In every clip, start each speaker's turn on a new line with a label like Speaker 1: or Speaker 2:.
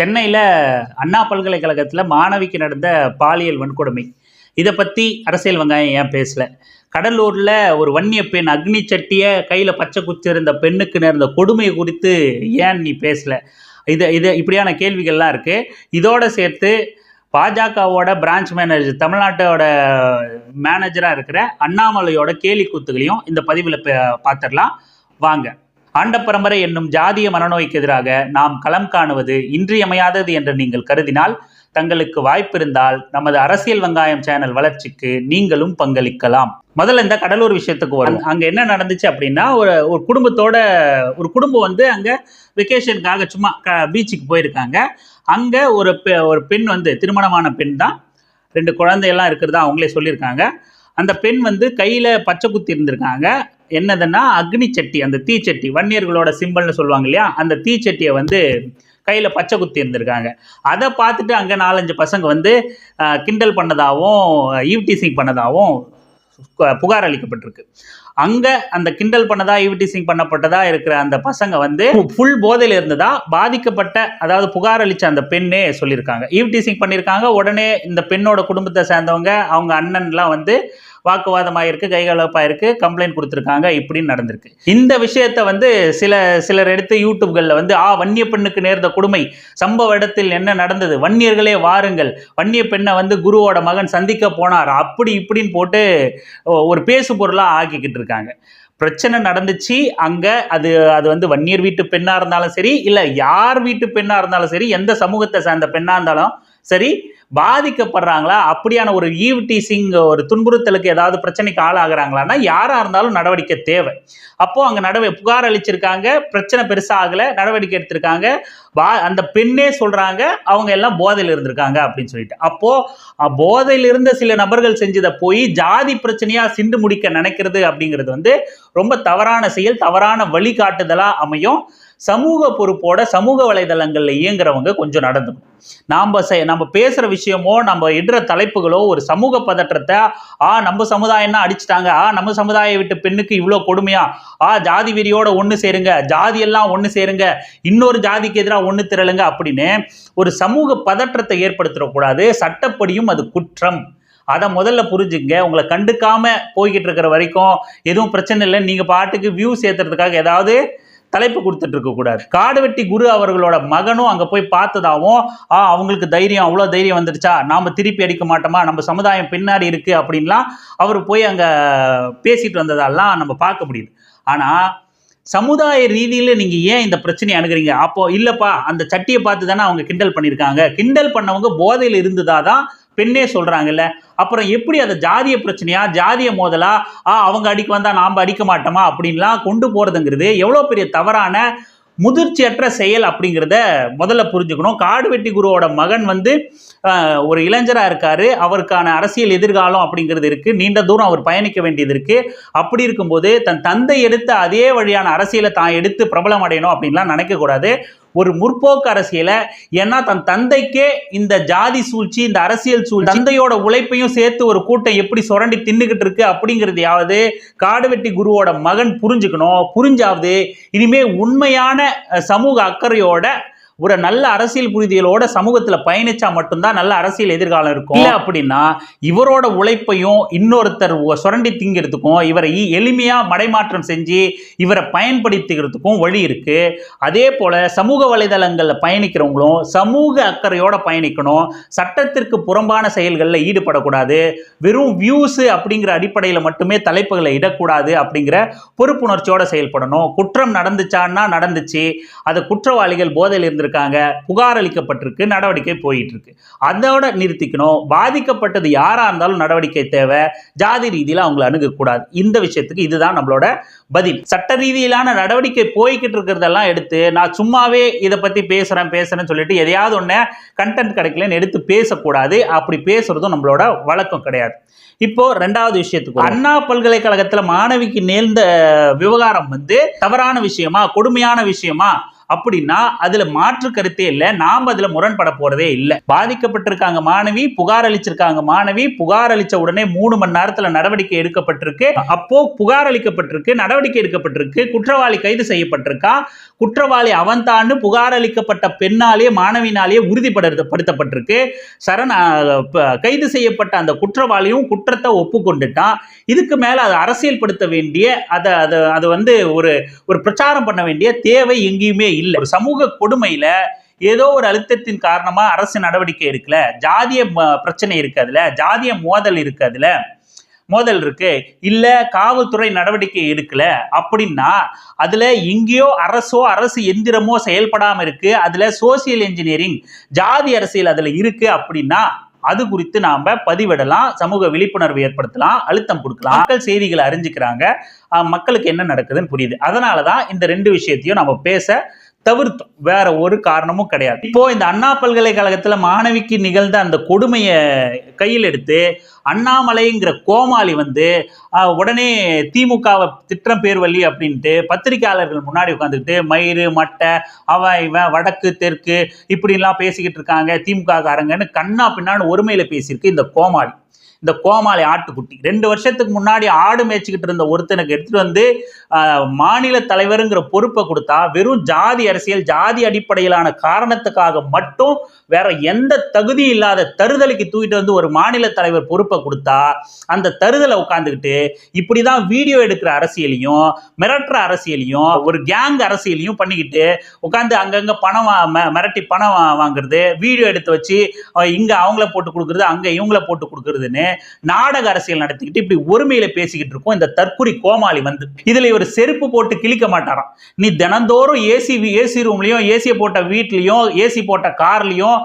Speaker 1: சென்னையில் அண்ணா பல்கலைக்கழகத்தில் மாணவிக்கு நடந்த பாலியல் வன்கொடுமை. இதை பற்றி அரசியல் வெங்காயம் ஏன் பேசலை? கடலூரில் ஒரு வன்னிய பெண் அக்னி சட்டியை கையில் பச்சை குத்திருந்த பெண்ணுக்கு நேர்ந்த கொடுமை குறித்து ஏன் நீ பேசல? இது இது இப்படியான கேள்விகள்லாம் இருக்குது இதோடு சேர்த்து பாஜகவோட பிரான்ச் மேனேஜர் தமிழ்நாட்டோட மேனேஜராக இருக்கிற அண்ணாமலையோட கேலி கூத்துகளையும் இந்த பதிவில் பார்த்துடலாம். வாங்க. ஆண்ட பரம்பரை என்னும் ஜாதிய மனநோய்க்கு எதிராக நாம் களம் காணுவது இன்றியமையாதது என்று நீங்கள் கருதினால் தங்களுக்கு வாய்ப்பிருந்தால் நமது அரசியல் வெங்காயம் சேனல் வளர்ச்சிக்கு நீங்களும் பங்களிக்கலாம். முதல்ல இந்த கடலூர் விஷயத்துக்கு வரும் அங்க என்ன நடந்துச்சு அப்படின்னா ஒரு ஒரு குடும்பத்தோட ஒரு குடும்பம் வந்து அங்க வெக்கேஷனுக்காக சும்மா பீச்சுக்கு போயிருக்காங்க. அங்க ஒரு பெ- ஒரு பெண் வந்து திருமணமான பெண் தான். ரெண்டு குழந்தையெல்லாம் இருக்கிறதா அவங்களே சொல்லியிருக்காங்க. அந்த பெண் வந்து கையில பச்சை குத்தி இருந்திருக்காங்க. என்னதுன்னா அக்னி சட்டி அந்த தீச்சட்டி வன்னியர்களோட சிம்பல்னு சொல்லுவாங்க இல்லையா? அந்த தீச்சட்டியை வந்து கையில் பச்சை குத்தி இருந்திருக்காங்க. அதை பார்த்துட்டு அங்கே நாலஞ்சு பசங்க வந்து கிண்டல் பண்ணதாகவும் ஈவ்டீசிங் பண்ணதாகவும் புகார் அளிக்கப்பட்டிருக்கு. அங்கே அந்த கிண்டல் பண்ணதா ஈவ்டீசிங் பண்ணப்பட்டதா இருக்கிற அந்த பசங்க வந்து ஃபுல் போதையில் இருந்ததா பாதிக்கப்பட்ட அதாவது புகார் அளித்த அந்த பெண்ணே சொல்லியிருக்காங்க. ஈவ்டீசிங் பண்ணியிருக்காங்க. உடனே இந்த பெண்ணோட குடும்பத்தை சேர்ந்தவங்க அவங்க அண்ணன்லாம் வந்து வாக்குவாதமாயிருக்கு கைகலப்பாயிருக்கு கம்ப்ளைண்ட் கொடுத்துருக்காங்க இப்படின்னு நடந்திருக்கு. இந்த விஷயத்தை வந்து சில சிலர் எடுத்து யூடியூப்களில் வந்து ஆ வன்னிய பெண்ணுக்கு நேர்ந்த கொடுமை சம்பவ இடத்தில் என்ன நடந்தது வன்னியர்களே வாருங்கள் வன்னிய பெண்ணை வந்து குருவோட மகன் சந்திக்க போனார் அப்படி இப்படின்னு போட்டு ஒரு பேசு பொருளாக ஆக்கிக்கிட்டு இருக்காங்க. பிரச்சனை நடந்துச்சு அங்கே அது அது வந்து வன்னியர் வீட்டு பெண்ணாக இருந்தாலும் சரி இல்லை யார் வீட்டு பெண்ணாக இருந்தாலும் சரி எந்த சமூகத்தை சார்ந்த பெண்ணாக இருந்தாலும் சரி பாதிக்கப்படுறாங்களா? அப்படியான ஒரு ஈவ் டீசிங் ஒரு துன்புறுத்தலுக்கு ஏதாவது பிரச்சனைக்கு ஆளாகிறாங்களான்னா யாராக இருந்தாலும் நடவடிக்கை தேவை. அப்போது அங்கே நடவ புகார் அளிச்சிருக்காங்க பிரச்சனை பெருசாக ஆகலை நடவடிக்கை எடுத்திருக்காங்க. வா அந்த பெண்ணே சொல்கிறாங்க அவங்க எல்லாம் போதையில் இருந்திருக்காங்க அப்படின்னு சொல்லிட்டு. அப்போது போதையில் இருந்த சில நபர்கள் செஞ்சதை போய் ஜாதி பிரச்சனையாக சிண்டு முடிக்க நினைக்கிறது அப்படிங்கிறது வந்து ரொம்ப தவறான செயல் தவறான வழிகாட்டுதலாக அமையும். சமூக பொறுப்போட சமூக வலைதளங்களில் இயங்குறவங்க கொஞ்சம் நடந்துக்கணும். நாம் நம்ம பேசுகிற விஷயமோ நம்ம இடுற தலைப்புகளோ ஒரு சமூக பதற்றத்தை ஆ நம்ம சமுதாயம்னா அடிச்சிட்டாங்க? ஆ நம்ம சமுதாய விட்டு பெண்ணுக்கு இவ்வளோ கொடுமையா? ஆ ஜாதி வெறியோட ஒன்று சேருங்க. ஜாதி எல்லாம் ஒன்று சேருங்க. இன்னொரு ஜாதிக்கு எதிராக ஒன்று திரளுங்க. அப்படின்னு ஒரு சமூக பதற்றத்தை ஏற்படுத்திடக்கூடாது சட்டப்படியும் அது குற்றம். அதை முதல்ல புரிஞ்சுங்க உங்களை கண்டுக்காம போய்கிட்டு இருக்கிற வரைக்கும் எதுவும் பிரச்சனை இல்லை நீங்கள் பாட்டுக்கு வியூஸ் சேர்த்துறதுக்காக ஏதாவது தலைப்பு கொடுத்துட்டு இருக்க கூடாது. காடுவெட்டி குரு அவர்களோட மகனும் அங்க போய் பார்த்ததாவும் ஆ அவங்களுக்கு தைரியம் அவ்வளோ தைரியம் வந்துடுச்சா? நாம திருப்பி அடிக்க மாட்டோமா? நம்ம சமுதாயம் பின்னாடி இருக்கு அப்படின்லாம் அவர் போய் அங்க பேசிட்டு வந்ததெல்லாம் நம்ம பார்க்க முடியுது. ஆனா சமுதாய ரீதியில் நீங்கள் ஏன் இந்த பிரச்சனையை அணுகிறீங்க? அப்போ இல்லைப்பா அந்த சட்டியை பார்த்து தானே அவங்க கிண்டல் பண்ணியிருக்காங்க. கிண்டல் பண்ணவங்க போதையில் இருந்ததா தான் பெண்ணே சொல்கிறாங்கல்ல அப்புறம் எப்படி அதை ஜாதிய பிரச்சனையா ஜாதிய மோதலா? ஆ அவங்க அடிக்க வந்தால் நாம் அடிக்க மாட்டோமா? அப்படின்லாம் கொண்டு போகிறதுங்கிறது எவ்வளோ பெரிய தவறான முதிர்ச்சியற்ற செயல் அப்படிங்கிறத முதல்ல புரிஞ்சுக்கணும். காடுவெட்டி குருவோட மகன் வந்து ஒரு இளைஞராக இருக்கார். அவருக்கான அரசியல் எதிர்காலம் அப்படிங்கிறது இருக்குது நீண்ட தூரம் அவர் பயணிக்க வேண்டியது இருக்குது அப்படி இருக்கும்போது தன் தந்தை எடுத்த அதே வழியான அரசியலை தான் எடுத்து பிரபலம் அடையணும் அப்படின்லாம் நினைக்கக்கூடாது. ஒரு முற்போக்கு அரசியலை ஏன்னா தன் தந்தைக்கே இந்த ஜாதி சூழ்ச்சி இந்த அரசியல் சூழ்ச்சி தந்தையோட உழைப்பையும் சேர்த்து ஒரு கூட்டம் எப்படி சுரண்டி தின்னுகிட்டு இருக்கு அப்படிங்கிறதையாவது காடுவெட்டி குருவோட மகன் புரிஞ்சுக்கணும் புரிஞ்சாவது இனிமே உண்மையான சமூக அக்கறையோட ஒரு நல்ல அரசியல் புரிதலோட சமூகத்துல பயணிச்சா மட்டும்தான் நல்ல அரசியல் எதிர்காலம் இருக்கும். இல்ல. அப்படின்னா இவரோட உழைப்பையும் இன்னொருத்தர் சுரண்டி திங்கிறதுக்கும் இவரை எளிமையா மடைமாற்றம் செஞ்சு இவரை பயன்படுத்திக்கிறதுக்கும் வழி இருக்கு. அதே போல சமூக வலைதளங்கள்ல பயணிக்கிறவங்களும் சமூக அக்கறையோட பயணிக்கணும். சட்டத்திற்கு புறம்பான செயல்களில் ஈடுபடக்கூடாது. வெறும் வியூஸ் அப்படிங்கிற அடிப்படையில் மட்டுமே தலைப்புகளை இடக்கூடாது அப்படிங்கிற பொறுப்புணர்ச்சியோட செயல்படணும். குற்றம் நடந்துச்சான்னா நடந்துச்சு. அது குற்றவாளிகள் போதையில் இருக்காங்க புகார் அளிக்கப்பட்டிருக்கு நடவடிக்கை போயிட்டு இருக்கு அதோட நிறுத்திக்கணும். பாதிக்கப்பட்டது யாரா இருந்தாலும் நடவடிக்கை தேவை. ஜாதி ரீதியில் அவங்கள அணுகக்கூடாது. இந்த விஷயத்துக்கு இதுதான் நம்மளோட பதில். சட்ட ரீதியிலான நடவடிக்கை போய்கிட்டு இருக்கிறதெல்லாம் எடுத்து நான் சும்மாவே இதை பத்தி பேசுறேன் பேசுறேன்னு சொல்லிட்டு எதையாவது ஒன்று கண்டென்ட் கிடைக்கலன்னு எடுத்து பேசக்கூடாது. அப்படி பேசுறதும் நம்மளோட வழக்கம் கிடையாது. இப்போ ரெண்டாவது விஷயத்துக்கு அண்ணா பல்கலைக்கழகத்துல மாணவிக்கு நேர்ந்த விவகாரம் வந்து தவறான விஷயமா கொடுமையான விஷயமா அப்படின்னா அதுல மாற்று கருத்தே இல்லை. நாம் அதுல முரண்பட போறதே இல்லை. பாதிக்கப்பட்டிருக்காங்க மாணவி புகார் அளிச்சிருக்காங்க மாணவி புகார் அளிச்ச உடனே மூணு மணி நேரத்துல நடவடிக்கை எடுக்கப்பட்டிருக்கு. அப்போ புகார் அளிக்கப்பட்டிருக்கு நடவடிக்கை எடுக்கப்பட்டிருக்கு குற்றவாளி கைது செய்யப்பட்டிருக்கா? குற்றவாளி அவன் தான் புகார் அளிக்கப்பட்ட பெண்ணாலேயே மாணவினாலேயே உறுதிப்படுத்தப்பட்டிருக்கு சரண் ப- கைது செய்யப்பட்ட அந்த குற்றவாளியும் குற்றத்தை ஒப்புக்கொண்டுட்டான். இதுக்கு மேல அதை அரசியல்படுத்த வேண்டிய அதை அதை அது வந்து ஒரு ஒரு பிரச்சாரம் பண்ண வேண்டிய தேவை எங்கேயுமே இல்லை. ஒரு சமூக கொடுமையில ஏதோ ஒரு அழுத்தத்தின் காரணமா அரசு நடவடிக்கை இருக்குல்ல ஜாதிய ம- பிரச்சனை இருக்கு அதுல. ஜாதிய மோதல் இருக்கு அதுல. மோதல் இருக்கு. இல்ல காவல்துறை நடவடிக்கை எடுக்கல அப்படின்னா அதுல எங்கேயோ அரசோ அரசு எந்திரமோ செயல்படாம இருக்கு. அதுல சோசியல் இன்ஜினியரிங் ஜாதி அரசியல் அதுல இருக்கு அப்படின்னா அது குறித்து நாம பதிவிடலாம். சமூக விழிப்புணர்வு ஏற்படுத்தலாம். அழுத்தம் கொடுக்கலாம். மக்கள் செய்திகளை அறிஞ்சுக்கிறாங்க. மக்களுக்கு என்ன நடக்குதுன்னு புரியுது. அதனாலதான் இந்த ரெண்டு விஷயத்தையும் நம்ம பேச தவிர்த்தோம். வேற ஒரு காரணமும் கிடையாது. இப்போ இந்த அண்ணா பல்கலைக்கழகத்துல மாணவிக்கு நிகழ்ந்த அந்த கொடுமையை கையில் எடுத்து அண்ணாமலைங்கிற கோமாளி வந்து உடனே திமுகவை திட்டம் பேர் வழி அப்படின்ட்டு பத்திரிகையாளர்கள் முன்னாடி உட்காந்துக்கிட்டு மயிறு மட்டை அவ இவன் வடக்கு தெற்கு இப்படிலாம் பேசிக்கிட்டு இருக்காங்க திமுக காரங்கன்னு கண்ணா பின்னான்னு ஒருமையில பேசியிருக்கு இந்த கோமாளி. இந்த கோமாளி ஆட்டுக்குட்டி. ரெண்டு வருஷத்துக்கு முன்னாடி ஆடு மேய்ச்சிக்கிட்டு இருந்த ஒருத்தனுக்கு எடுத்துட்டு வந்து மாநில தலைவருங்கிற பொறுப்பை கொடுத்தா வெறும் ஜாதி அரசியல் ஜாதி அடிப்படையிலான காரணத்துக்காக மட்டும் வேற எந்த தகுதி இல்லாத தருதலைக்கு தூக்கிட்டு வந்து ஒரு மாநில தலைவர் பொறுப்பை கொடுத்தா அந்த தருதலை உட்காந்துக்கிட்டு இப்படிதான் வீடியோ எடுக்கிற அரசியலையும் மிரட்டுற அரசியலையும் ஒரு கேங் அரசியலையும் பண்ணிக்கிட்டு உட்காந்து அங்கங்க பணம் ம- மிரட்டி பணம் வாங்குறது வீடியோ எடுத்து வச்சு இங்கே இங்க அவங்கள போட்டு கொடுக்கறது அங்க இவங்கள போட்டு கொடுக்கறதுன்னு நாடக அரசியல் நடத்திக்கிட்டு இப்படி ஒருமையில பேசிக்கிட்டு இருக்கோம். இந்த தற்குறி கோமாளி வந்து இதுல இவர் செருப்பு போட்டு கிழிக்க மாட்டாராம். நீ தினந்தோறும் ஏசி ஏசி ரூம்லயும் ஏசியை போட்ட வீட்லயும் ஏசி போட்ட கார்லயும்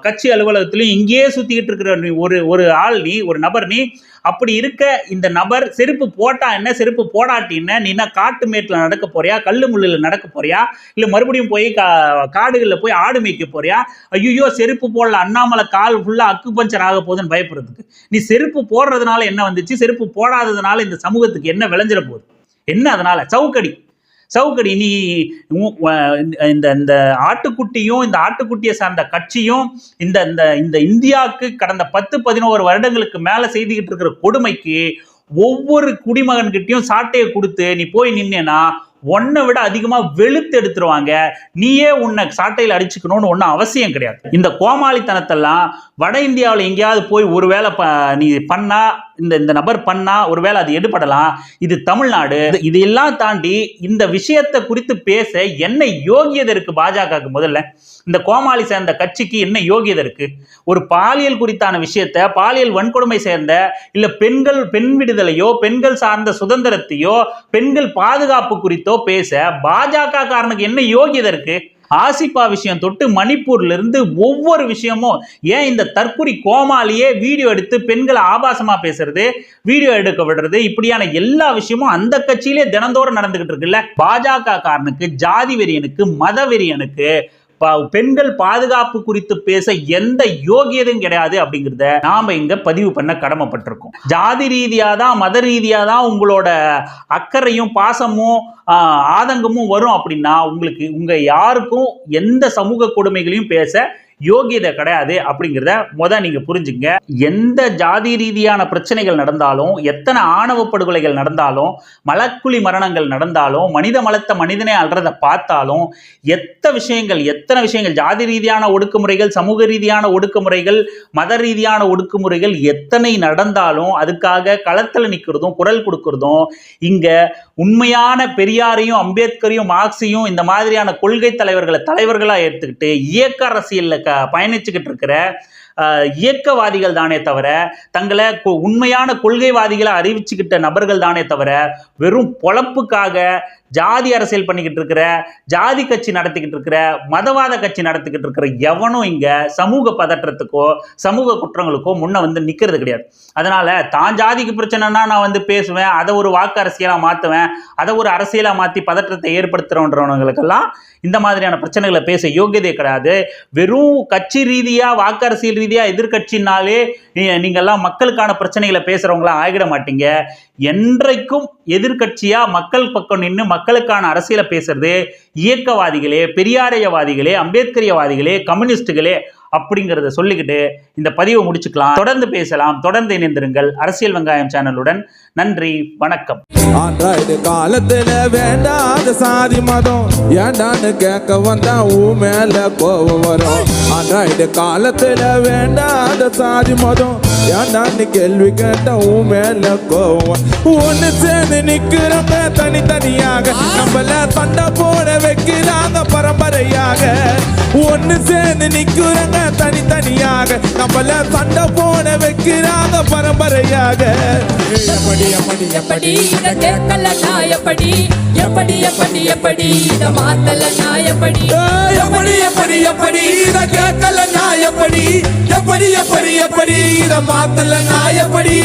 Speaker 1: கட்சி அலுவலகத்திலயும் இங்கேயே சுத்திக்கிட்டு இருக்கிற நீ ஒரு ஒரு ஆள் நீ ஒரு நபர் நீ அப்படி இருக்க இந்த நபர் செருப்பு போட்டா என்ன செருப்பு போடாட்டி என்ன நீ என்ன காட்டு மேட்டில் நடக்க போறியா கல் முள்ளில் நடக்க போறியா இல்லை மறுபடியும் போய் கா காடுகளில் போய் ஆடு மேய்க்க போறியா ஐயோ செருப்பு போடல அண்ணாமலை கால் ஃபுல்லாக அக்கு பஞ்சர் ஆக போகுதுன்னு பயப்படுறதுக்கு. நீ செருப்பு போடுறதுனால என்ன வந்துச்சு? செருப்பு போடாததுனால இந்த சமூகத்துக்கு என்ன விளைஞ்சிட போகுது? என்ன அதனால? சவுக்கடி. சவுக்கடி நீ உ- இந்த இந்த ஆட்டுக்குட்டியும் இந்த ஆட்டுக்குட்டியை சார்ந்த கட்சியும் இந்த இந்த இந்த இந்தியாவுக்கு கடந்த பத்து பதினோரு வருடங்களுக்கு மேலே செய்துக்கிட்டு இருக்கிற கொடுமைக்கு ஒவ்வொரு குடிமகன்கிட்டயும் சாட்டையை கொடுத்து நீ போய் நின்னேன்னா உன்னை விட அதிகமாக வெளுத்து எடுத்துருவாங்க. நீயே உன்னை சாட்டையில் அடிச்சுக்கணும்னு ஒன்றும் அவசியம் கிடையாது. இந்த கோமாளித்தனத்தெல்லாம் வட இந்தியாவில் எங்கேயாவது போய் ஒருவேளை ப நீ பண்ணா இந்த இந்த நபர் பண்ணா ஒருவேளை அது எடுபடலாம். இது தமிழ்நாடு. இது- எல்லாம் தாண்டி இந்த விஷயத்தை குறித்து பேச என்ன யோகியதை இருக்கு பாஜகவுக்கு முதல்ல? இந்த கோமாளி சேர்ந்த கட்சிக்கு என்ன யோகியதை இருக்கு? ஒரு பாலியல் குறித்தான விஷயத்த பாலியல் வன்கொடுமை சேர்ந்த இல்லை பெண்கள் பெண் விடுதலையோ பெண்கள் சார்ந்த சுதந்திரத்தையோ பெண்கள் பாதுகாப்பு குறித்தோ பேச பாஜக காரனுக்கு என்ன யோகியதை இருக்கு? ஆசிபா விஷயம் தொட்டு மணிப்பூர்ல இருந்து ஒவ்வொரு விஷயமும் ஏன் இந்த தற்குறி கோமாளியே வீடியோ எடுத்து பெண்களை ஆபாசமா பேசுறது வீடியோ எடுக்க விடுறது இப்படியான எல்லா விஷயமும் அந்த கட்சியிலே தினந்தோறும் நடந்துகிட்டு இருக்குல்ல? பாஜக காரனுக்கு ஜாதி வெறியனுக்கு மத வெறியனுக்கு பெண்கள் பாதுகாப்பு குறித்து பேச எந்த யோகியதும் கிடையாது அப்படிங்கிறத நாம இங்க பதிவு பண்ண கடமைப்பட்டிருக்கோம். ஜாதி ரீதியா தான் மத ரீதியா தான் உங்களோட அக்கறையும் பாசமும் ஆதங்கமும் வரும் அப்படின்னா உங்களுக்கு உங்க யாருக்கும் எந்த சமூக கொடுமைகளையும் பேச யோகியதை கிடையாது அப்படிங்கிறத முத நீங்க புரிஞ்சுங்க எந்த ஜாதி ரீதியான பிரச்சனைகள் நடந்தாலும் எத்தனை ஆணவ படுகொலைகள் நடந்தாலும் மலக்குழி மரணங்கள் நடந்தாலும் மனித மலத்த மனிதனே அல்றதை பார்த்தாலும் எத்த விஷயங்கள் எத்தனை விஷயங்கள் ஜாதி ரீதியான ஒடுக்குமுறைகள் சமூக ரீதியான ஒடுக்குமுறைகள் மத ரீதியான ஒடுக்குமுறைகள் எத்தனை நடந்தாலும் அதுக்காக களத்தில் நிற்கிறதும் குரல் கொடுக்கறதும் இங்க உண்மையான பெரியாரையும் அம்பேத்கரையும் மார்க்ஸையும் இந்த மாதிரியான கொள்கை தலைவர்களை தலைவர்களாக எடுத்துக்கிட்டு இயக்க அரசியலில் க பயணிச்சுக்கிட்டு இருக்கிற ஆஹ், இயக்கவாதிகள் தானே தவிர தங்களை உண்மையான கொள்கைவாதிகளை அறிவிச்சுக்கிட்ட நபர்கள் தானே தவிர வெறும் பொழப்புக்காக ஜாதி அரசியல் பண்ணிக்கிட்டு இருக்கிற ஜாதி கட்சி நடத்திக்கிட்டு இருக்கிற மதவாத கட்சி நடத்திக்கிட்டு இருக்கிற எவனும் இங்க சமூக பதற்றத்துக்கோ சமூக குற்றங்களுக்கோ முன்ன வந்து நிக்கிறது கிடையாது. அதனால தான் ஜாதிக்கு பிரச்சனைனா நான் வந்து பேசுவேன் அதை ஒரு வாக்கு அரசியலா மாத்துவேன் அதை ஒரு அரசியலா மாத்தி பதற்றத்தை ஏற்படுத்துறவன்றவங்களுக்கெல்லாம் இந்த மாதிரியான பிரச்சனைகளை பேச யோகியதே கிடையாது. வெறும் கட்சி ரீதியா வாக்கு அரசியல் ரீதியா எதிர்கட்சினாலே நீ- மக்களுக்கான பிரச்சனைகளை பேசுறவங்களாம் ஆகிட மாட்டீங்க. என்றைக்கும் எதிர்க்கட்சியா மக்கள் பக்கம் நின்று மக்களுக்கான அரசியலை பேசுறது இயக்கவாதிகளே பெரியாரியவாதிகளே அம்பேத்கரியவாதிகளே கம்யூனிஸ்டுகளே அப்படிங்கிறத சொல்லிக்கிட்டு இந்த பதிவை முடிச்சுக்கலாம். தொடர்ந்து பேசலாம். தொடர்ந்து இணைந்திருங்கள். அரசியல் வெங்காயம் சேனலுடன் நன்றி. வணக்கம்.
Speaker 2: ஆண்ட்ராய்டு காலத்துல வேண்டாத சாதி மதம். ஏண்டான்னு கேட்க வந்தா ஊ மேல கோவம் வரும். ஆண்ட்ராய்டு காலத்துல வேண்டாத சாதி மதம். ஏண்டான்னு கேள்வி கேட்டவும் மேல கோவம் வரும். ஒண்ணு சேர்ந்து நிக்கிறப்ப தனித்தனியாக நம்மள சண்டை போட வைக்கிறாங்க பரம்பரையாக ஒண்ணு சேர்ந்து நிக்கிறவங்க தனித்தனியாக. நம்மள சண்டை போட வைக்கிறாங்க பரம்பரையாக. எப்படி எப்படி
Speaker 3: எப்படி? இத கேட்கல நான் எப்படி? எப்படி எப்படி இத மாத்தல நான் எப்படி?
Speaker 2: எப்படி எப்படி இத கேட்கல நான் எப்படி? எப்படி எப்படி இத மாத்தல நான் எப்படி?